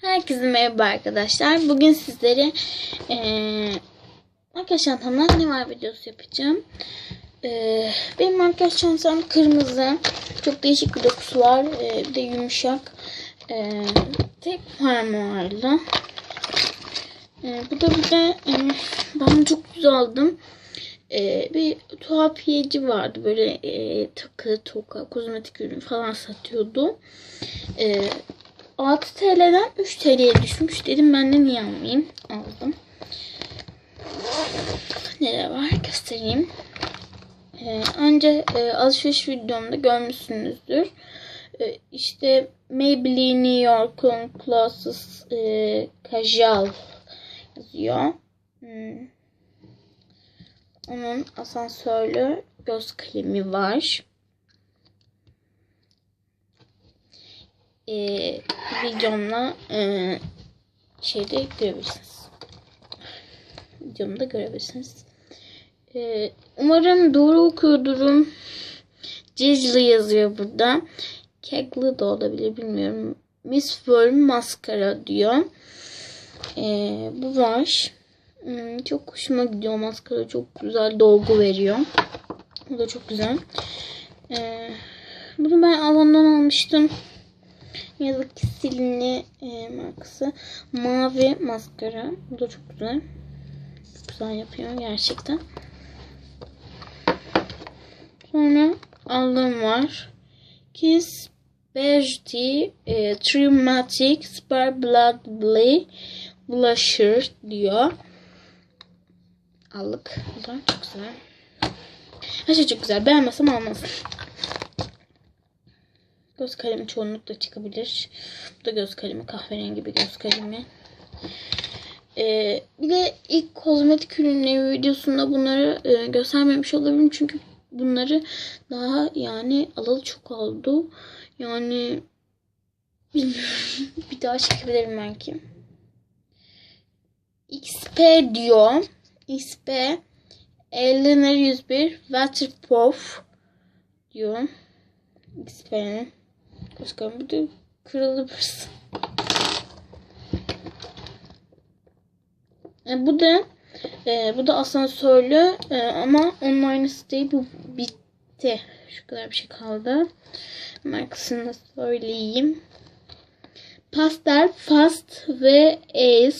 Herkese merhaba arkadaşlar. Bugün sizlere eee makyaj çantamda ne var videosu yapacağım. Eee benim makyaj çantam kırmızı. Çok değişik bir dokusu var. Eee, bir de yumuşak. Eee, tek fermuarlı. Eee, bu da bir de eee, ben çok güzel aldım. Eee, bir tuhafiyeci vardı. Böyle eee, takı, toka, kozmetik ürün falan satıyordu. Eee 6 TL'den 3 TL'ye düşmüş. Dedim ben de niye almayayım? Aldım. Neler var göstereyim. Ee, önce e, alışveriş videomda görmüşsünüzdür. Ee, işte Maybelline New York'un Closest e, Casual yazıyor. Hmm. Onun asansörlü göz kalemi var. e, videomla e, şeyde görebilirsiniz. Videomda görebilirsiniz. E, umarım doğru okuyordurum. Cicli yazıyor burada. Kegli de olabilir bilmiyorum. Miss World Mascara diyor. E, bu var. Hmm, çok hoşuma gidiyor maskara. Çok güzel dolgu veriyor. Bu da çok güzel. E, bunu ben alandan almıştım. Yazık ki silinli e, markası. Mavi maskara. Bu da çok güzel. Güzel yapıyor gerçekten. Sonra aldığım var. Kiss Beauty e, Trimatic Spar Blood Blue Blusher diyor. Aldık. Bu da çok güzel. Her şey çok güzel. Beğenmesem almazdım. Göz kalemi çoğunlukla çıkabilir. Bu da göz kalemi. Kahverengi bir göz kalemi. Ee, bir de ilk kozmetik ürünleri videosunda bunları e, göstermemiş olabilirim. Çünkü bunları daha yani alalı çok oldu. Yani bilmiyorum. bir daha çekebilirim belki. XP diyor. XP Eyeliner 101 Waterproof diyor. XP'nin. Başkan bir de kırıldı burası. E, bu da e, bu da asansörlü e, ama onun aynısı. Bu bitti. Şu kadar bir şey kaldı. Markasını söyleyeyim. Pastel Fast ve Ace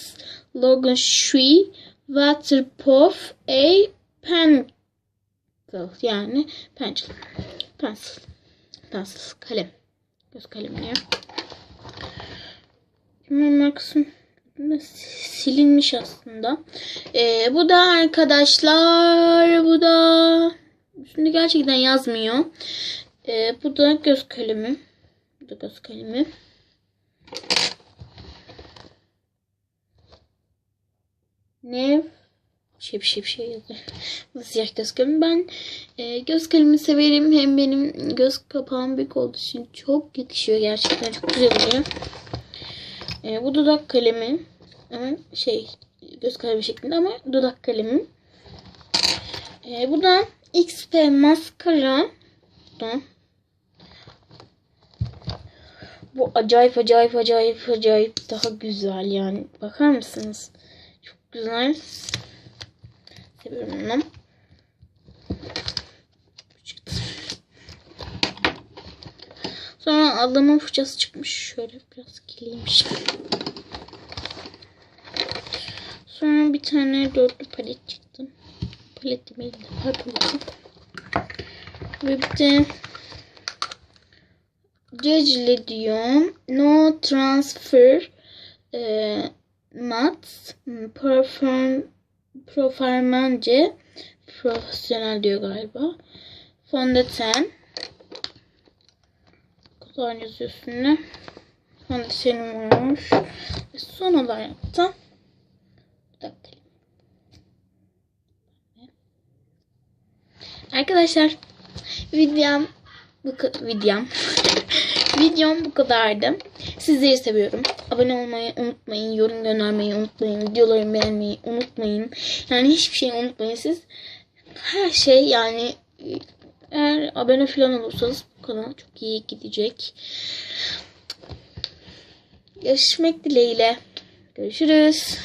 Logan Shui Waterproof A Pencil yani pencil. Pencil. Pencil. Kalem. Göz kalemi. Hemen markası silinmiş aslında. Ee, bu da arkadaşlar bu da üstünde gerçekten yazmıyor. Ee, bu da göz kalemi. Bu da göz kalemi. Ne? Şey bir şey yazıyor. Siyah göz kalemi. Ben e, göz kalemi severim. Hem benim göz kapağım büyük olduğu için çok yakışıyor. Gerçekten çok güzel oluyor. E, bu dudak kalemi. Ama şey göz kalemi şeklinde ama dudak kalemi. E, bu da XP maskara. Da. Bu acayip acayip acayip acayip daha güzel yani. Bakar mısınız? Çok güzel. Seviyorum. Sonra aldığımın fırçası çıkmış. Şöyle biraz kirliymiş. Sonra bir tane dörtlü palet çıktı. Palet değil de paleti. Ve bir de Cecile. No transfer e, mat perform Profarmance profesyonel diyor galiba. Fondöten. Kadar yazıyor üstünde. Fondötenim olmuş. Ve son olarak da Arkadaşlar videom bu videom videom bu kadardı. Sizleri seviyorum. Abone olmayı unutmayın. Yorum göndermeyi unutmayın. Videolarımı beğenmeyi unutmayın. Yani hiçbir şey unutmayın siz. Her şey yani eğer abone falan olursanız bu kanal çok iyi gidecek. Görüşmek dileğiyle. Görüşürüz.